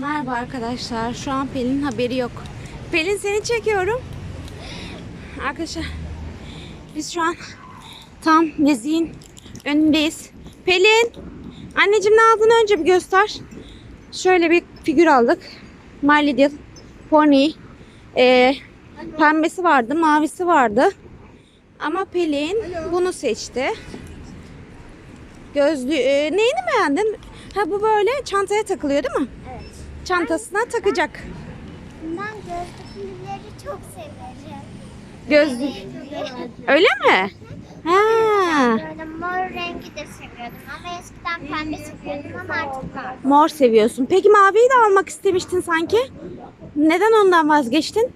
Merhaba arkadaşlar. Şu an Pelin'in haberi yok. Pelin seni çekiyorum. Arkadaşlar biz şu an tam Nezih'in önündeyiz. Pelin anneciğim ne aldın önce bir göster. Şöyle bir figür aldık. My Little Pony. Ee, pembesi vardı, mavisi vardı. Ama Pelin bunu seçti. Gözlüğü e, neyini beğendin? Ha bu böyle çantaya takılıyor değil mi? Çantasına takacak. Ben gözlükleri çok severim. Gözlük. Öyle mi? Ha. Böyle mor rengi de seviyordum ama eskiden pembe seviyordum ama artık mor. Mor seviyorsun. Peki maviyi de almak istemiştin sanki. Neden ondan vazgeçtin?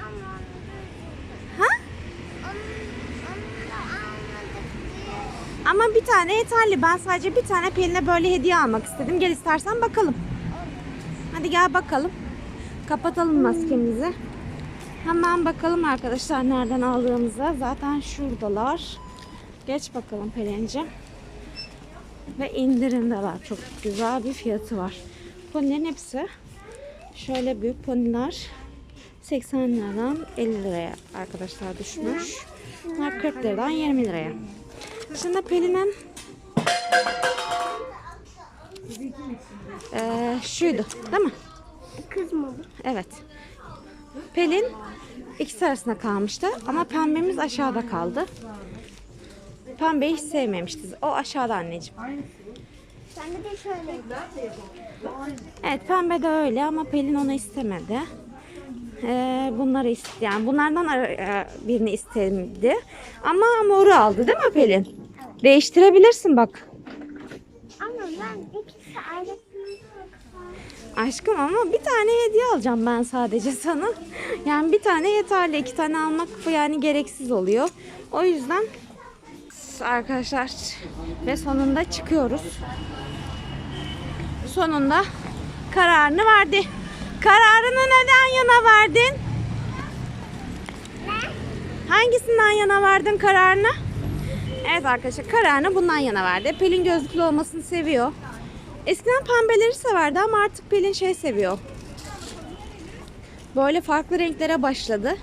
Ama Ha? onu, onu da almadık diye. Ama bir tane yeterli. Ben sadece bir tane Pelin'e böyle hediye almak istedim. Gel istersen bakalım. Hadi gel bakalım. Kapatalım maskemizi. Hemen bakalım arkadaşlar nereden aldığımıza. Zaten şuradalar. Geç bakalım Pelin'ciğim. Ve indirimde var. Çok güzel bir fiyatı var. Ponilerin hepsi şöyle büyük poniler 80 liradan 50 liraya arkadaşlar düşmüş. Bunlar 40 liradan 20 liraya. Şimdi Pelin'in eee şuydu değil mi? Kız mı? Evet. Pelin ikisi arasında kalmıştı ama pembemiz aşağıda kaldı. Pembeyi hiç sevmemişti. O aşağıda anneciğim. Sende de şöyle. Evet pembe de öyle ama Pelin onu istemedi. Ee, bunları iste yani bunlardan birini istemedi. Ama moru aldı değil mi Pelin? Değiştirebilirsin bak. Ama ben ikisi ayrı Aşkım ama bir tane hediye alacağım ben sadece sana. Yani bir tane yeterli. iki tane almak yani gereksiz oluyor. O yüzden arkadaşlar ve sonunda çıkıyoruz. Sonunda kararını verdi. Kararını neden yana verdin? Hangisinden yana verdin kararını? Evet arkadaşlar kararını bundan yana verdi. Pelin gözlüklü olmasını seviyor. Eskiden pembeleri severdi ama artık Pelin şey seviyor. Böyle farklı renklere başladı.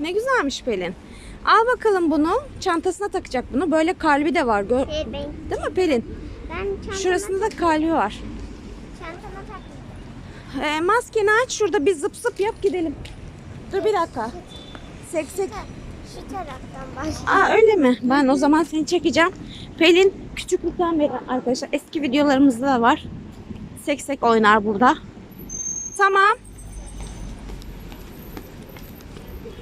Ne güzelmiş Pelin. Al bakalım bunu. Çantasına takacak bunu. Böyle kalbi de var. Gör- Şey Değil mi Pelin? ben Şurasında da kalbi var. çantama takmadım. Ee, maskeni aç şurada bir zıp zıp yap gidelim. Dur bir dakika. Sek sek. Şu taraftan başlayalım. Aa öyle mi? Ben o zaman seni çekeceğim. Pelin küçüklükten beri arkadaşlar eski videolarımızda da var. Sek sek oynar burada. Tamam.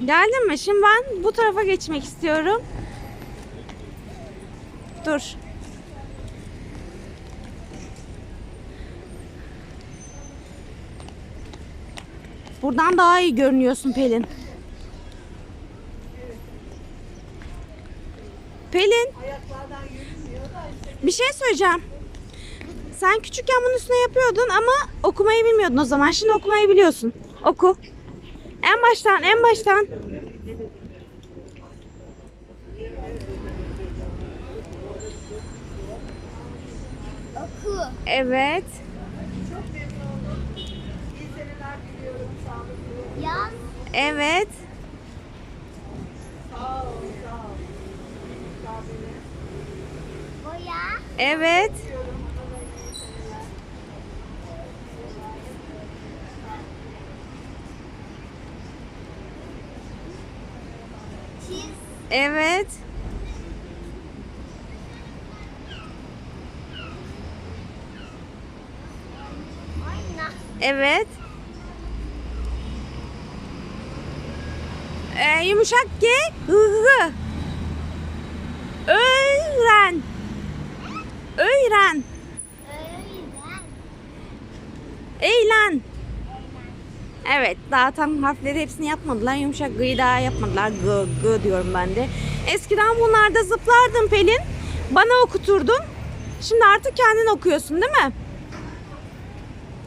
Geldin mi? Şimdi ben bu tarafa geçmek istiyorum. Dur. Buradan daha iyi görünüyorsun Pelin. Pelin. Bir şey söyleyeceğim. Sen küçükken bunun üstüne yapıyordun ama okumayı bilmiyordun o zaman. Şimdi okumayı biliyorsun. Oku. En baştan, en baştan. Oku. Evet. Yaz. Evet. Boya. Evet. Çiz. Evet. Oyna. Evet. Ee, yumuşak G. Hı hı. Öğren. Öğren. Eğlen. Evet daha tam harfleri hepsini yapmadılar. Yumuşak gıyı daha yapmadılar. G, g diyorum ben de. Eskiden bunlarda zıplardın Pelin. Bana okuturdun. Şimdi artık kendin okuyorsun değil mi?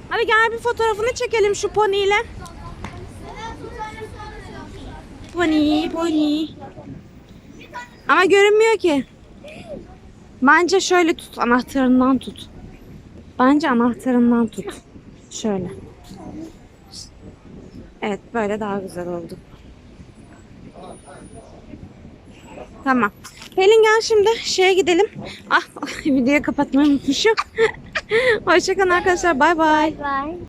Hadi gel bir fotoğrafını çekelim şu poniyle. Pony, pony. Ama görünmüyor ki. Bence şöyle tut. Anahtarından tut. Bence anahtarından tut. Şöyle. Evet böyle daha güzel oldu. Tamam. Pelin gel şimdi şeye gidelim. Ah videoyu kapatmayı unutmuşum. Hoşçakalın arkadaşlar. Bay bay.